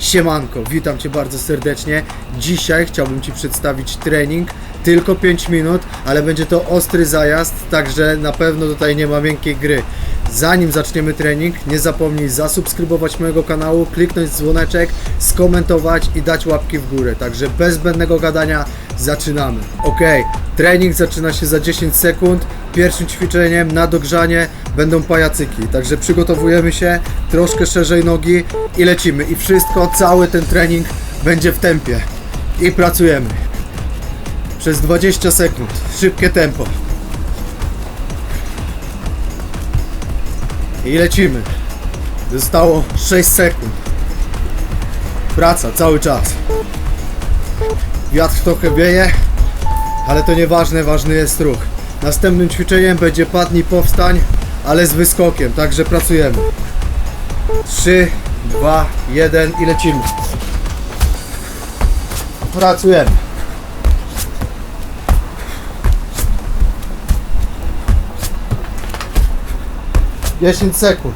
Siemanko, witam Cię bardzo serdecznie. Dzisiaj chciałbym Ci przedstawić trening, tylko 5 minut, ale będzie to ostry zajazd, także na pewno tutaj nie ma miękkiej gry. Zanim zaczniemy trening, nie zapomnij zasubskrybować mojego kanału, kliknąć dzwoneczek, skomentować i dać łapki w górę. Także bez zbędnego gadania zaczynamy. Ok, trening zaczyna się za 10 sekund. Pierwszym ćwiczeniem na dogrzanie będą pajacyki. Także przygotowujemy się, troszkę szerzej nogi i lecimy. I wszystko, cały ten trening będzie w tempie. I pracujemy. Przez 20 sekund. Szybkie tempo. I lecimy. Zostało 6 sekund. Praca cały czas. Wiatr trochę wieje, ale to nieważne, ważny jest ruch. Następnym ćwiczeniem będzie padnij powstań, ale z wyskokiem, także pracujemy. 3, 2, 1 i lecimy. Pracujemy. Dziesięć sekund.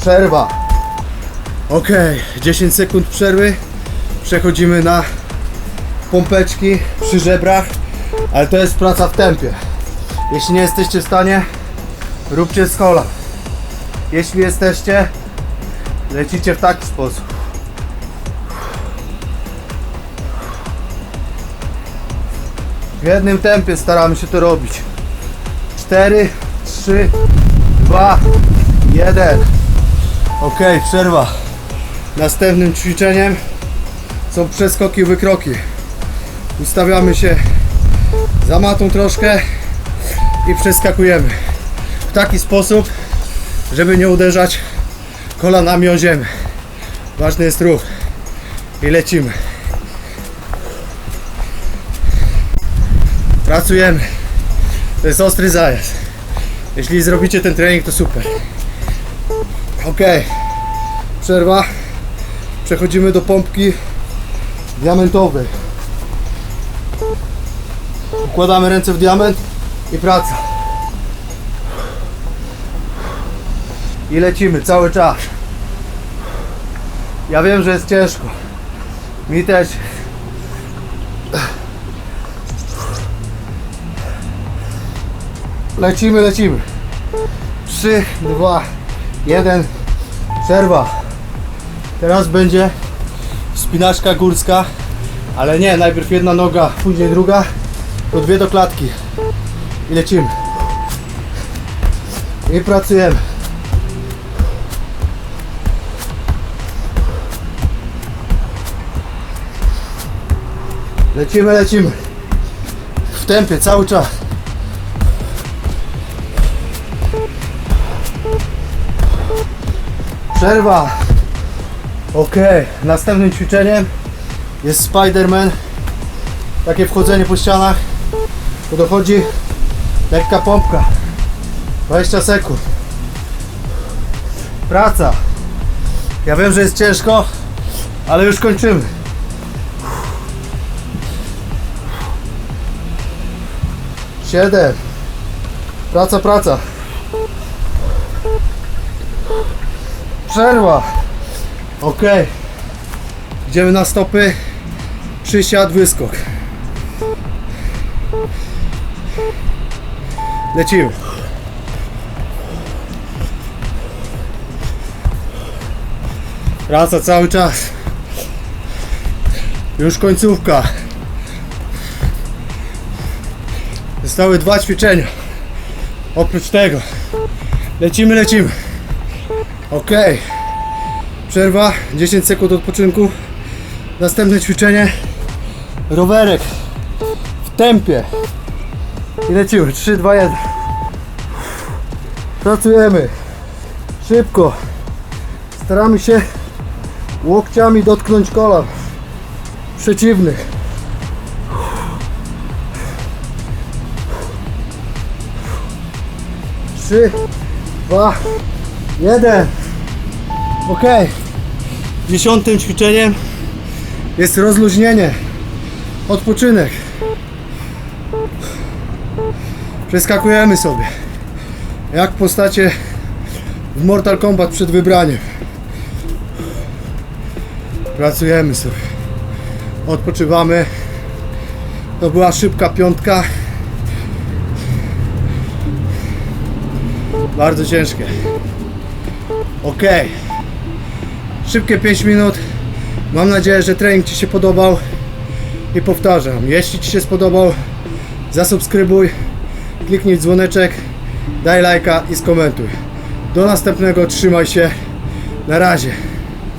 Przerwa. Ok, 10 sekund przerwy. Przechodzimy na pompeczki przy żebrach, ale to jest praca w tempie. Jeśli nie jesteście w stanie, róbcie z kolan. Jeśli jesteście, lecicie w taki sposób. W jednym tempie staramy się to robić. 4, 3, 2, 1. Ok, przerwa. Następnym ćwiczeniem są przeskoki, wykroki. Ustawiamy się za matą troszkę i przeskakujemy. W taki sposób, żeby nie uderzać kolanami o ziemię. Ważny jest ruch. I lecimy. Pracujemy. To jest ostry zajazd. Jeśli zrobicie ten trening, to super. Ok, przerwa. Przechodzimy do pompki diamentowej. Układamy ręce w diament i praca. I lecimy cały czas. Ja wiem, że jest ciężko. Mi też. Lecimy, lecimy. 3, 2, 1. Przerwa. Teraz będzie spinaczka górska, ale nie, najpierw jedna noga, później druga, to dwie do klatki. I lecimy. I pracujemy. Lecimy, lecimy. W tempie cały czas. Przerwa. Ok, następnym ćwiczeniem jest Spider-Man. Takie wchodzenie po ścianach. Tu dochodzi lekka pompka. 20 sekund. Praca. Ja wiem, że jest ciężko, ale już kończymy. Siedem. Praca, praca. Przerwa. Ok. Idziemy na stopy. Przysiad, wyskok. Lecimy. Praca cały czas. Już końcówka. Zostały dwa ćwiczenia. Oprócz tego. Lecimy, lecimy. Okej. Przerwa, 10 sekund odpoczynku. Następne ćwiczenie. Rowerek. W tempie. I lecimy. 3, 2, 1. Pracujemy. Szybko. Staramy się łokciami dotknąć kolan przeciwnych. Trzy, dwa, jeden. Ok. Dziesiątym ćwiczeniem jest rozluźnienie. Odpoczynek. Przeskakujemy sobie. Jak postacie w Mortal Kombat przed wybraniem. Pracujemy sobie. Odpoczywamy. To była szybka piątka. Bardzo ciężkie. Ok. Szybkie 5 minut. Mam nadzieję, że trening Ci się podobał. I powtarzam, jeśli Ci się spodobał, zasubskrybuj, kliknij dzwoneczek, daj lajka i skomentuj. Do następnego, trzymaj się. Na razie.